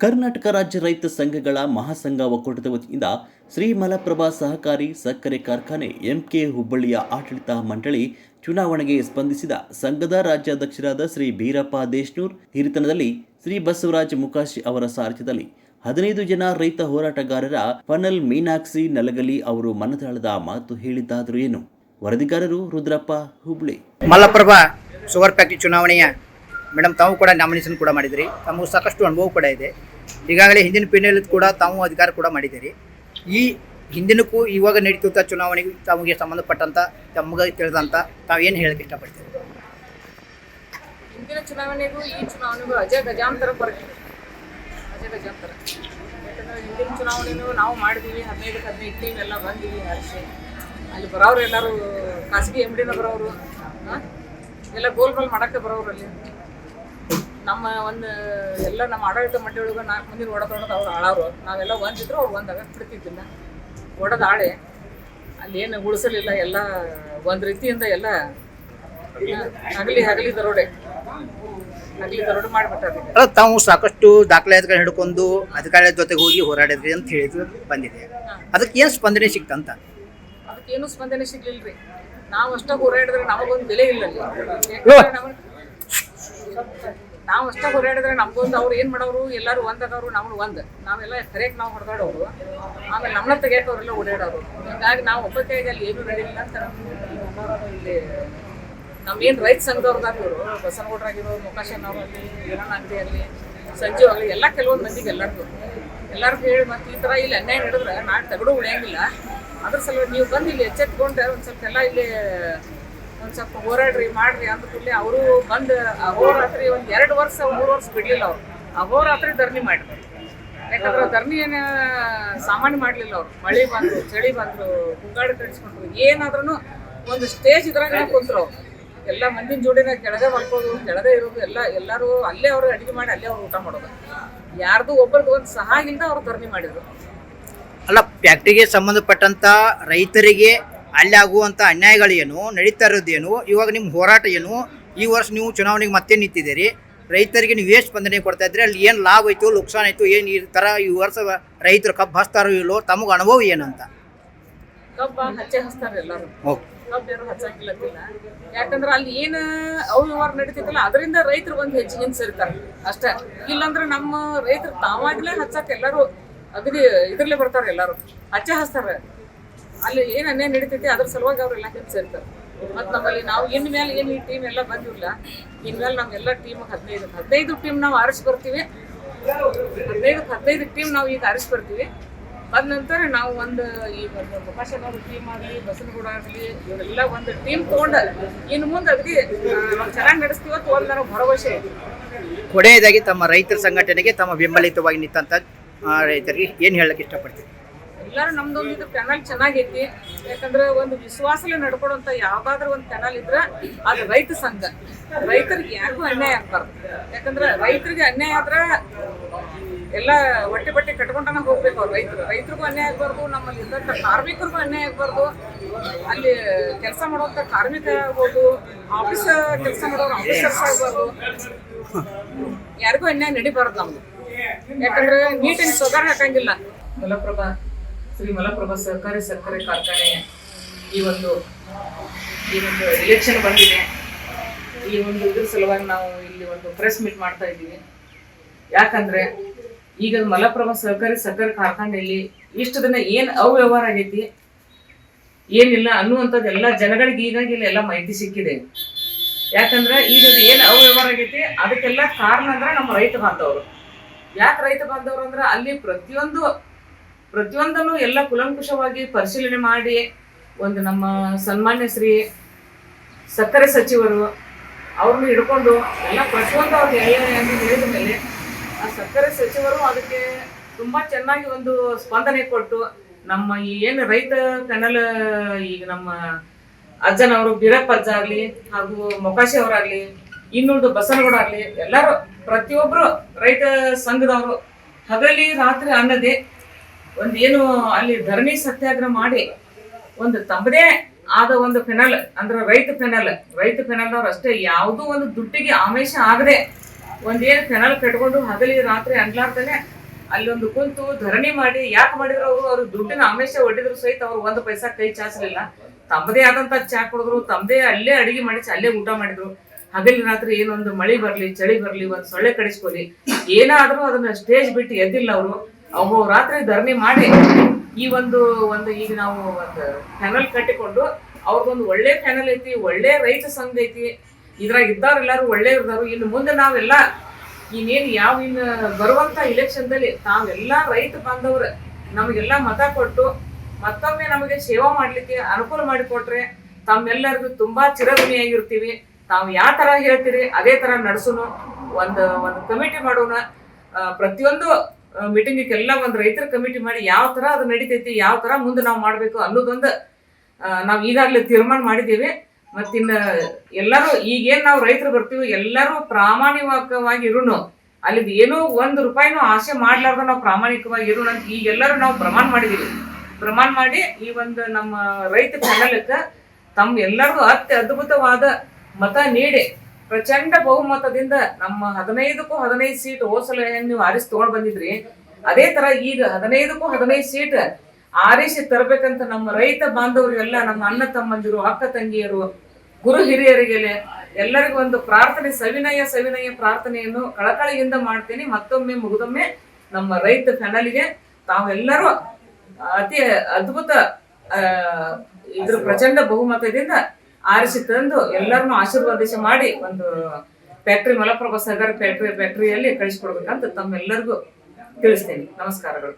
ಕರ್ನಾಟಕ ರಾಜ್ಯ ರೈತ ಸಂಘಗಳ ಮಹಾಸಂಘ ಒಕ್ಕೂಟದ ವತಿಯಿಂದ ಶ್ರೀ ಮಲಪ್ರಭಾ ಸಹಕಾರಿ ಸಕ್ಕರೆ ಕಾರ್ಖಾನೆ ಎಂಕೆ ಹುಬ್ಬಳ್ಳಿಯ ಆಡಳಿತ ಮಂಡಳಿ ಚುನಾವಣೆಗೆ ಸ್ಪಂದಿಸಿದ ಸಂಘದ ರಾಜ್ಯಾಧ್ಯಕ್ಷರಾದ ಶ್ರೀ ಬೀರಪ್ಪ ದೇಶ್ನೂರ್, ಹಿರಿತನದಲ್ಲಿ ಶ್ರೀ ಬಸವರಾಜ್ ಮುಕಾಶಿ ಅವರ ಸಾರಥ್ಯದಲ್ಲಿ ಹದಿನೈದು ಜನ ರೈತ ಹೋರಾಟಗಾರರ ಫನಲ್ ಮೀನಾಕ್ಷಿ ನಲಗಲಿ ಅವರು ಮನದಾಳದ ಮಾತು ಹೇಳಿದ್ದಾದರೂ ಏನು? ವರದಿಗಾರರು ರುದ್ರಪ್ಪ ಹುಬ್ಳಿ. ಮಲಪ್ರಭಾ ಫ್ಯಾಕ್ಟ್ರಿ ಚುನಾವಣೆಯ ಮೇಡಮ್, ತಾವು ಕೂಡ ನಾಮಿನೇಷನ್ ಕೂಡ ಮಾಡಿದಿರಿ. ತಮಗೂ ಸಾಕಷ್ಟು ಅನುಭವ ಕೂಡ ಇದೆ. ಈಗಾಗಲೇ ಹಿಂದಿನ ಪಿನ್ನೆಲ್ ಕೂಡ ತಾವು ಅಧಿಕಾರ ಕೂಡ ಮಾಡಿದ್ದೀರಿ. ಈ ಹಿಂದಿನಕ್ಕೂ ಇವಾಗ ನಡೀತಿದ್ದ ಚುನಾವಣೆಗೂ ತಮಗೆ ಸಂಬಂಧಪಟ್ಟಂಥ ತಮಗೆ ತಿಳಿದಂತ ತಾವು ಏನು ಹೇಳಕ್ಕೆ ಇಷ್ಟಪಡ್ತೀವಿ ಹಿಂದಿನ ಚುನಾವಣೆಗೂ ಈ ಚುನಾವಣೆಗೂ ಅಜಯ ಗಜಾಂತರ ಫರಕ್ ಅಜಯ ಗಜಾಂತರ. ಯಾಕಂದ್ರೆ ಹಿಂದಿನ ಚುನಾವಣೆನೂ ನಾವು ಮಾಡಿದೀವಿ ಹದಿನೈದು ಹದಿನೈದು ಟೀಮ್ ಎಲ್ಲ ಬಂದೀವಿ ಹರಿಸಿ ಅಲ್ಲಿ ಬರೋರು ಎಲ್ಲರೂ, ಖಾಸಗಿ ಎಂ ಡಿನ ಬರೋರು? ಎಲ್ಲ ಗೋಲ್ ಗೋಲ್ ಮಾಡೋಕ್ಕೆ ಬರೋರು ಅಲ್ಲಿ. ನಮ್ಮ ಒಂದು ಎಲ್ಲ ನಮ್ಮ ಆಡಳಿತ ಮಂಡಳಿಗೆ ನಾಲ್ಕು ಮಂದಿ ಹೊಡೆದೊಡೋದು ಅವ್ರು ಆಳಾರು. ನಾವೆಲ್ಲ ಒಂದಿದ್ರು ಅವ್ರು ಒಂದಾಗ ಬಿಡ್ತಿದ್ದಿಲ್ಲ. ಹೊಡೆದ ಆಳೆ. ಅಲ್ಲಿ ಏನು ಉಳಿಸಲಿಲ್ಲ ಎಲ್ಲ ಒಂದು ರೀತಿಯಿಂದ ಎಲ್ಲ ಹಗಲಿ ಹಗಲಿ ದರೋಡೆ. ಹಗಲಿ ದರೋಡೆ ಮಾಡಿಬಿಟ್ಟಾರೆ. ತಾವು ಸಾಕಷ್ಟು ದಾಖಲಾತಿಗಳನ್ನ ಹಿಡ್ಕೊಂಡು ಅಧಿಕಾರಿಗಳ ಜೊತೆಗೆ ಹೋಗಿ ಹೋರಾಡಿದ್ರಿ ಅಂತ ಹೇಳಿದ್ರು ಬಂದಿದೆ. ಅದಕ್ಕೆ ಏನು ಸ್ಪಂದನೆ ಸಿಕ್ತಂತ? ಅದಕ್ಕೇನು ಸ್ಪಂದನೆ ಸಿಗ್ಲಿಲ್ರಿ. ನಾವು ಅಷ್ಟೇ ಹೋರಾಡಿದ್ರೆ ನಮಗೊಂದು ಬೆಲೆ ಇಲ್ಲ ನಾವು ಅಷ್ಟೇ ಹೋರಾಡಿದ್ರೆ ನಮ್ಗೊಂದು ಅವ್ರು ಏನು ಮಾಡೋರು, ಎಲ್ಲರೂ ಒಂದಾಗವ್ರು ನಮ್ಮನ್ನು ಒಂದ್. ನಾವೆಲ್ಲ ಕರೆಕ್ಟ್ ನಾವು ಹೊಡೆದಾಡೋರು ಆಮೇಲೆ ನಮ್ಮನ್ನ ತೆಗಿಯಕ್ಕೆ ಅವರೆಲ್ಲ ಓಡಾಡೋರು. ಹಿಂಗಾಗಿ ನಾವು ಒಬ್ಬಕ್ಕೆ ಅಲ್ಲಿ ಏನು ನಡೀಲಿಲ್ಲ ಅಂತ ಇಲ್ಲಿ ನಮ್ಗೇನು ರೈತ ಸಂಘದವ್ರದಾಗ ಇವರು ಬಸನಗೌಡರಾಗಿರೋ ಮುಖಾಶನ್ ಅವರಲ್ಲಿ ವೀರಣ್ಣ ಅಂಗಡಿ ಆಗಲಿ, ಸಂಜೀವ್ ಆಗಲಿ, ಎಲ್ಲ ಕೆಲವೊಂದು ಮಂದಿಗೆ ಎಲ್ಲರಿಗೂ. ಎಲ್ಲರಿಗೂ ಹೇಳಿ ಮತ್ತು ಈ ಥರ ಇಲ್ಲಿ ಅನ್ಯಾಯ ನಡೆದ್ರೆ ನಾಳೆ ತಗಡು ಉಳಿಯಂಗಿಲ್ಲ. ಅದ್ರ ಸಲುವಾಗಿ ನೀವು ಬಂದು ಇಲ್ಲಿ ಎಚ್ಚೆತ್ಕೊಂಡ್ರೆ ಒಂದು ಸ್ವಲ್ಪ ಎಲ್ಲ ಇಲ್ಲಿ ಒಂದು ಸ್ವಲ್ಪ ಹೋರಾಡ್ರಿ, ಮಾಡ್ರಿ ಅಂದ ಕೂಡಲೇ ಅವರು ಬಂದು ಅಹೋರಾತ್ರಿ ಒಂದು ಎರಡು ವರ್ಷ, ಮೂರು ವರ್ಷ ಬಿಡಲಿಲ್ಲ ಅವ್ರು. ಅಹೋರಾತ್ರಿ ಧರಣಿ ಮಾಡಿದ್ರು. ಯಾಕಂದ್ರೆ ಧರಣಿ ಏನು, ಸಾಮಾನ್ಯ ಮಾಡಲಿಲ್ಲ ಅವ್ರು. ಮಳೆ ಬಂದ್ರು, ಚಳಿ ಬಂದ್ರು ಮುಂಗಾಡು ಕಳಿಸ್ಕೊಂಡ್ರು ಏನಾದ್ರೂ ಒಂದು ಸ್ಟೇಜ್ ಇದ್ರಾಗ ಕುಂತ್ರು ಎಲ್ಲ ಮಂದಿನ ಜೋಡಿನ ಕೆಳಗೆ ಮಲ್ಕೋದು ಕೆಳಗೆ ಇರೋದು, ಎಲ್ಲ, ಎಲ್ಲರೂ ಅಲ್ಲೇ ಅವ್ರು ಅಡಿಗೆ ಮಾಡಿ ಅಲ್ಲೇ ಅವ್ರು ಊಟ ಮಾಡೋದು. ಯಾರ್ದು ಒಬ್ಬರದ್ದು ಒಂದು ಸಹ ಅವ್ರು ಧರಣಿ ಮಾಡಿದ್ರು. ಅಲ್ಲ ಫ್ಯಾಕ್ಟ್ರಿಗೆ ಸಂಬಂಧಪಟ್ಟಂತ ರೈತರಿಗೆ ಅಲ್ಲಿ ಆಗುವಂಥ ಅನ್ಯಾಯಗಳೇನು ನಡೀತಾ ಇರೋದೇನು ಇವಾಗ ನಿಮ್ಮ ಹೋರಾಟ ಏನು ಈ ವರ್ಷ ನೀವು ಚುನಾವಣೆಗೆ ಮತ್ತೆ ನಿಂತಿದ್ದೀರಿ ರೈತರಿಗೆ ನೀವು ಎಷ್ಟು ಸ್ಪಂದನೆ ಕೊಡ್ತಾ ಇದ್ರೆ ಅಲ್ಲಿ ಏನು ಲಾಭ ಆಯಿತು ಲುಕ್ಸಾನ್ ಆಯಿತು ಏನು ಈ ಥರ ಈ ವರ್ಷ ರೈತರು ಕಬ್ಬು ಹಚ್ತಾರೋ ಇಲ್ಲೋ ತಮಗೆ ಅನುಭವ ಏನಂತ ಓಕೆ. ಯಾಕಂದ್ರೆ ಅಲ್ಲಿ ಏನು ಅವ್ಯವಹಾರ ನಡೀತಿತ್ತಲ್ಲ ಅದರಿಂದ ರೈತರು ಒಂದು ಹೆಚ್ಚಿಗೆ ಹಿಂದೆ ಸೇರ್ತಾರೆ. ಅಷ್ಟೇ. ಇಲ್ಲಾಂದ್ರೆ ನಮ್ಮ ರೈತರು ತಾವಾಗ್ಲೇ ಹಚ್ಚಕ್ಕೆ ಎಲ್ಲರೂ ಅಗದಿ ಇದ್ರಲ್ಲೇ ಬರ್ತಾರೆ ಎಲ್ಲರೂ. ಹಚ್ಚೆ ಹಚ್ತಾರೆ ಅಲ್ಲಿ ಏನು ಅನ್ಯಾಯ ನಡೀತೈತಿ, ಅದ್ರ ಸಲುವಾಗಿ ಅವರೆಲ್ಲ ಸೇರ್ತಾರೆ ಮತ್ತು ನಮ್ಮಲ್ಲಿ ನಾವು ಇನ್ ಮೇಲೆ ಏನು ಈ ಟೀಮ್ ಎಲ್ಲ ಬಂದಿಲ್ಲ ಇನ್ಮೇಲೆ ನಮ್ಮೆಲ್ಲ ಟೀಮ್ ಹದಿನೈದು ಹದಿನೈದು ಟೀಮ್ ನಾವು ಆರಿಸಿ ಬರ್ತೀವಿ. ಹದಿನೈದು ಹದಿನೈದು ಟೀಮ್ ನಾವು ಈಗ ಆರಿಸಿ ಬರ್ತೀವಿ. ಅದ ನಂತರ ನಾವು ಒಂದು ಈ ಪ್ರಕಾಶನ್ ಅವ್ರ ಟೀಮ್ ಆಗಲಿ, ಬಸನಗೌಡ ಆಗಲಿ, ಇವರೆಲ್ಲ ಒಂದು ಟೀಮ್ ತೊಗೊಂಡು ಇನ್ನು ಮುಂದೆ ಅದಕ್ಕೆ ಚೆನ್ನಾಗಿ ನಡೆಸ್ತೀವೋ ಒಂದು ನನಗೆ ಭರವಸೆ ಕೊನೆಯದಾಗಿ ತಮ್ಮ ರೈತರ ಸಂಘಟನೆಗೆ ತಮ್ಮ ಬೆಂಬಲಿತವಾಗಿ ನಿಂತಂತ ರೈತರಿಗೆ ಏನು ಹೇಳಕ್ಕೆ ಇಷ್ಟಪಡ್ತೀವಿ ಎಲ್ಲರೂ ನಮ್ದೊಂದು ಇದು ಪೆನಲ್ ಚೆನ್ನಾಗೈತಿ. ಯಾಕಂದ್ರೆ ಒಂದು ವಿಶ್ವಾಸಲೇ ನಡ್ಕೊಡುವಂತ ಯಾವ್ದಾದ್ರು ಒಂದು ಪೆನಲ್ ಇದ್ರೆ ಅದು ರೈತ ಸಂಘ. ರೈತರಿಗೆ ಯಾರಿಗೂ ಅನ್ಯಾಯ ಆಗ್ಬಾರ್ದು. ಯಾಕಂದ್ರೆ ರೈತರಿಗೆ ಅನ್ಯಾಯ ಆದ್ರೆ ಎಲ್ಲ ಹೊಟ್ಟೆ ಬಟ್ಟೆ ಕಟ್ಕೊಂಡನ ಹೋಗ್ಬೇಕು ಅವ್ರು ರೈತರು. ರೈತರಿಗೂ ಅನ್ಯಾಯ ಆಗ್ಬಾರ್ದು, ನಮ್ಮಲ್ಲಿ ಇದ್ದಂಥ ಕಾರ್ಮಿಕರಿಗೂ ಅನ್ಯಾಯ ಆಗ್ಬಾರ್ದು. ಅಲ್ಲಿ ಕೆಲಸ ಮಾಡುವಂಥ ಕಾರ್ಮಿಕ ಆಗ್ಬೋದು ಆಫೀಸ್ ಕೆಲಸ ಮಾಡೋರು ಆಫೀಸರ್ಸ್ ಆಗ್ಬಾರ್ದು. ಯಾರಿಗೂ ಅನ್ಯಾಯ ನಡಿಬಾರ್ದು ನಮ್ದು. ಯಾಕಂದ್ರೆ ನೀಟಿನ ಸುಧಾರಣೆ ಹಾಕಂಗಿಲ್ಲ. ಮಲಪ್ರಭಾ ಶ್ರೀ ಮಲಪ್ರಭಾ ಸಹಕಾರಿ ಸಕ್ಕರೆ ಕಾರ್ಖಾನೆ ಈ ಒಂದು ಈ ಒಂದು ಎಲೆಕ್ಷನ್ ಬಂದಿದೆ. ಈ ಒಂದು ಇದ್ರ ಸಲುವಾಗಿ ನಾವು ಇಲ್ಲಿ ಒಂದು ಪ್ರೆಸ್ ಮೀಟ್ ಮಾಡ್ತಾ ಇದ್ದೀವಿ. ಯಾಕಂದ್ರೆ ಈಗ ಮಲಪ್ರಭಾ ಸಹಕಾರಿ ಸಕ್ಕರೆ ಕಾರ್ಖಾನೆಯಲ್ಲಿ ಇಷ್ಟು ದಿನ ಏನ್ ಅವ್ಯವಹಾರ ಆಗೈತಿ, ಏನಿಲ್ಲ ಅನ್ನುವಂಥದ್ದು ಎಲ್ಲ ಜನಗಳಿಗೆ ಈಗಾಗಿ ಇಲ್ಲಿ ಎಲ್ಲ ಮಾಹಿತಿ ಸಿಕ್ಕಿದೆ. ಯಾಕಂದ್ರೆ ಈಗ ಏನ್ ಅವ್ಯವಹಾರ ಆಗೈತಿ, ಅದಕ್ಕೆಲ್ಲ ಕಾರಣ ಅಂದ್ರೆ ನಮ್ಮ ರೈತ ಬಾಂಧವರು. ಯಾಕೆ ರೈತ ಬಾಂಧವರು ಅಂದ್ರೆ ಅಲ್ಲಿ ಪ್ರತಿಯೊಂದು ಪ್ರತಿಯೊಂದನ್ನು ಎಲ್ಲ ಕುಲಂಕುಷವಾಗಿ ಪರಿಶೀಲನೆ ಮಾಡಿ ಒಂದು ನಮ್ಮ ಸನ್ಮಾನ್ಯ ಶ್ರೀ ಸಕ್ಕರೆ ಸಚಿವರು ಅವ್ರನ್ನ ಹಿಡ್ಕೊಂಡು ಎಲ್ಲ ಪ್ರತಿಯೊಂದು ಅವ್ರಿಗೆ ಎಂದು ಹೇಳಿದ ಮೇಲೆ ಆ ಸಕ್ಕರೆ ಸಚಿವರು ಅದಕ್ಕೆ ತುಂಬಾ ಚೆನ್ನಾಗಿ ಒಂದು ಸ್ಪಂದನೆ ಕೊಟ್ಟು ನಮ್ಮ ಏನು ರೈತ ಕಣಲ, ಈಗ ನಮ್ಮ ಅಜ್ಜನವರು ಬೀರಪ್ಪ ಅಜ್ಜ ಆಗಲಿ ಹಾಗೂ ಮೊಕಾಶಿ ಅವರಾಗ್ಲಿ ಇನ್ನುಳಿದು ಬಸನಗೌಡ ಆಗ್ಲಿ, ಎಲ್ಲರೂ ಪ್ರತಿಯೊಬ್ಬರು ರೈತ ಸಂಘದವರು ಹಗಲಿ ರಾತ್ರಿ ಅನ್ನದೇ ಒಂದು ಏನು ಅಲ್ಲಿ ಧರಣಿ ಸತ್ಯಾಗ್ರಹ ಮಾಡಿ, ಒಂದು ತಮ್ಮದೇ ಆದ ಒಂದು ಫೆನಲ್ ಅಂದ್ರೆ ರೈತ ಫೆನಲ್ ರೈತ ಫೆನಲ್ನವ್ರು ಅಷ್ಟೇ, ಯಾವುದೋ ಒಂದು ದುಡ್ಡಿಗೆ ಆಮಿಷ ಆಗದೆ ಒಂದೇನು ಫೆನಲ್ ಕಟ್ಕೊಂಡು ಹಗಲಿ ರಾತ್ರಿ ಅನ್ಲಾರ್ದೇನೆ ಒಂದು ಕುಂತು ಧರಣಿ ಮಾಡಿ, ಯಾಕೆ ಮಾಡಿದ್ರು ಅವರು? ಅವ್ರ ದುಡ್ಡಿನ ಆಮಿಷ ಒಡ್ಡಿದ್ರು ಸಹಿತ ಅವ್ರು ಒಂದು ಪೈಸಾ ಕೈ ಚಾಚಲಿಲ್ಲ. ತಮ್ಮದೇ ಆದಂತ ಚಾ ಕುಡಿದ್ರು, ತಮ್ಮದೇ ಅಲ್ಲೇ ಅಡಿಗೆ ಮಾಡಿ ಅಲ್ಲೇ ಊಟ ಮಾಡಿದ್ರು. ಹಗಲಿ ರಾತ್ರಿ ಏನೊಂದು ಮಳಿ ಬರ್ಲಿ, ಚಳಿ ಬರ್ಲಿ, ಒಂದು ಸೊಳ್ಳೆ ಕಡಿಸ್ಕೊಲಿ ಏನಾದ್ರೂ ಅದನ್ನ ಸ್ಟೇಜ್ ಬಿಟ್ಟು ಎದ್ದಿಲ್ಲ ಅವರು. ಅವು ರಾತ್ರಿ ಧರಣಿ ಮಾಡಿ ಈ ಒಂದು ಒಂದು ಈಗ ನಾವು ಒಂದು ಪ್ಯಾನಲ್ ಕಟ್ಟಿಕೊಂಡು ಅವ್ರಿಗೊಂದು ಒಳ್ಳೆ ಪ್ಯಾನಲ್ ಐತಿ, ಒಳ್ಳೆ ರೈತ ಸಂಘ ಐತಿ. ಇದ್ರಾಗ ಇದ್ದವ್ರೆಲ್ಲರೂ ಒಳ್ಳೆ ಇರ್ದಾರು ಇನ್ನು ಮುಂದೆ ನಾವೆಲ್ಲ ಇನ್ನೇನು ಯಾವ ಇನ್ನು ಬರುವಂತ ಇಲೆಕ್ಷನ್ದಲ್ಲಿ ತಾವೆಲ್ಲ ರೈತ ಬಾಂಧವ್ರ, ನಮಗೆಲ್ಲ ಮತ ಕೊಟ್ಟು ಮತ್ತೊಮ್ಮೆ ನಮಗೆ ಸೇವಾ ಮಾಡ್ಲಿಕ್ಕೆ ಅನುಕೂಲ ಮಾಡಿಕೊಟ್ರೆ ತಮ್ಮೆಲ್ಲರಿಗೂ ತುಂಬಾ ಚಿರಋಣಿಯಾಗಿರ್ತೀವಿ. ತಾವು ಯಾವ ತರ ಹೇಳ್ತೀರಿ, ಅದೇ ತರ ನಡೆಸೋಣ. ಒಂದು ಒಂದು ಕಮಿಟಿ ಮಾಡೋಣ. ಪ್ರತಿಯೊಂದು ಮೀಟಿಂಗಿಗೆಲ್ಲ ಒಂದು ರೈತರ ಕಮಿಟಿ ಮಾಡಿ ಯಾವ ತರ ಅದು ನಡಿತೈತಿ, ಯಾವ ತರ ಮುಂದೆ ನಾವು ಮಾಡಬೇಕು ಅನ್ನೋದೊಂದು ನಾವು ಈಗಾಗಲೇ ತೀರ್ಮಾನ ಮಾಡಿದ್ದೇವೆ. ಮತ್ತಿನ್ನ ಎಲ್ಲರೂ ಈಗೇನು ನಾವು ರೈತರು ಬರ್ತೀವಿ, ಎಲ್ಲರೂ ಪ್ರಾಮಾಣಿಕವಾಗಿ ಇರೋಣ ಅಲ್ಲಿ ಏನೋ ಒಂದು ರೂಪಾಯಿನೂ ಆಸೆ ಮಾಡ್ಲಾರ್ದ ನಾವು ಪ್ರಾಮಾಣಿಕವಾಗಿ ಇರೋಣ ಅಂತ ಈಗೆಲ್ಲರೂ ನಾವು ಪ್ರಮಾಣ ಮಾಡಿದ್ದೀವಿ. ಪ್ರಮಾಣ ಮಾಡಿ ಈ ಒಂದು ನಮ್ಮ ರೈತ ಚಾನಲಕ್ಕೆ ತಮ್ಮ ಎಲ್ಲರಿಗೂ ಅತ್ಯದ್ಭುತವಾದ ಮತ ನೀಡಿ ಪ್ರಚಂಡ ಬಹುಮತದಿಂದ ನಮ್ಮ ಹದಿನೈದಕ್ಕೂ ಹದಿನೈದು ಸೀಟ್ ಹೋಸಲ ನೀವು ಆರಿಸಿ ತಗೊಂಡ್ ಬಂದಿದ್ರಿ. ಅದೇ ತರ ಈಗ ಹದಿನೈದಕ್ಕೂ ಹದಿನೈದು ಸೀಟ್ ಆರಿಸಿ ತರಬೇಕಂತ ನಮ್ಮ ರೈತ ಬಾಂಧವರಿಗೆಲ್ಲ ನಮ್ಮ ಅಣ್ಣ ತಮ್ಮಂದಿರು ಅಕ್ಕ ತಂಗಿಯರು ಗುರು ಹಿರಿಯರಿಗೆ ಎಲ್ಲರಿಗೂ ಒಂದು ಪ್ರಾರ್ಥನೆ ಸವಿನಯ ಸವಿನಯ ಪ್ರಾರ್ಥನೆಯನ್ನು ಕಳಕಳಿಯಿಂದ ಮಾಡ್ತೀನಿ. ಮತ್ತೊಮ್ಮೆ ಮುಗಿದೊಮ್ಮೆ ನಮ್ಮ ರೈತ ಫೆನಲಿಗೆ ತಾವೆಲ್ಲರೂ ಅತಿ ಅದ್ಭುತ ಇದ್ರ ಪ್ರಚಂಡ ಬಹುಮತದಿಂದ ಆರಿಸಿ ತಂದು ಎಲ್ಲರನ್ನು ಆಶೀರ್ವಾದಿಸ ಮಾಡಿ ಒಂದು ಫ್ಯಾಕ್ಟ್ರಿ ಮಲಪ್ರಭಾ ಸಹಕಾರ ಫ್ಯಾಕ್ಟ್ರಿ ಫ್ಯಾಕ್ಟ್ರಿಯಲ್ಲಿ ಕಳಿಸ್ಕೊಡ್ಬೇಕಂತ ತಮ್ಮೆಲ್ಲರಿಗೂ ತಿಳಿಸ್ತೇನೆ. ನಮಸ್ಕಾರಗಳು.